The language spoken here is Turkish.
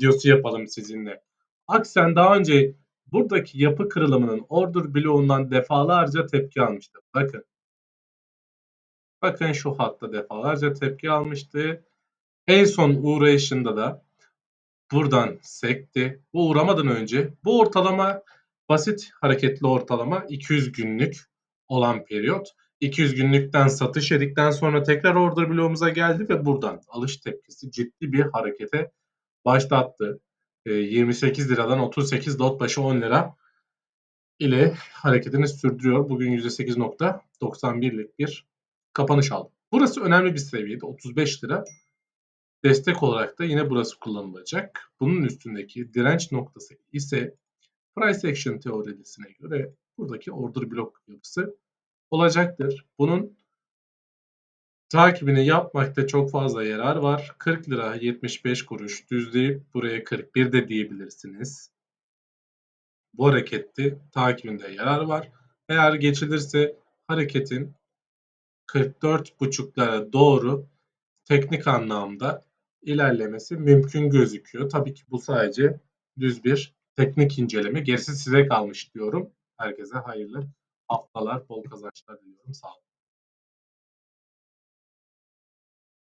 videosu yapalım sizinle. Aksen daha önce buradaki yapı kırılımının order bloğundan defalarca tepki almıştı. Bakın. Bakın şu hatta defalarca tepki almıştı. En son uğrayışında da buradan sekti. Bu uğramadan önce bu ortalama basit hareketli ortalama 200 günlük olan periyot. 200 günlükten satış edikten sonra tekrar order bloğumuza geldi ve buradan alış tepkisi ciddi bir harekete başlattı. 28 liradan 38 lot başı 10 lira ile hareketini sürdürüyor. Bugün %8.91'lik bir kapanış aldı. Burası önemli bir seviyede 35 lira. Destek olarak da yine burası kullanılacak. Bunun üstündeki direnç noktası ise price action teorisine göre buradaki order blok yapısı olacaktır. Bunun takibini yapmakta çok fazla yarar var. 40 lira 75 kuruş düzleyip buraya 41 de diyebilirsiniz. Bu hareketi takibinde yarar var. Eğer geçilirse hareketin 44.5'lara doğru teknik anlamda ilerlemesi mümkün gözüküyor. Tabii ki bu sadece düz bir teknik inceleme. Gerisi size kalmış diyorum. Herkese hayırlı haftalar, bol kazançlar diliyorum. Sağ olun.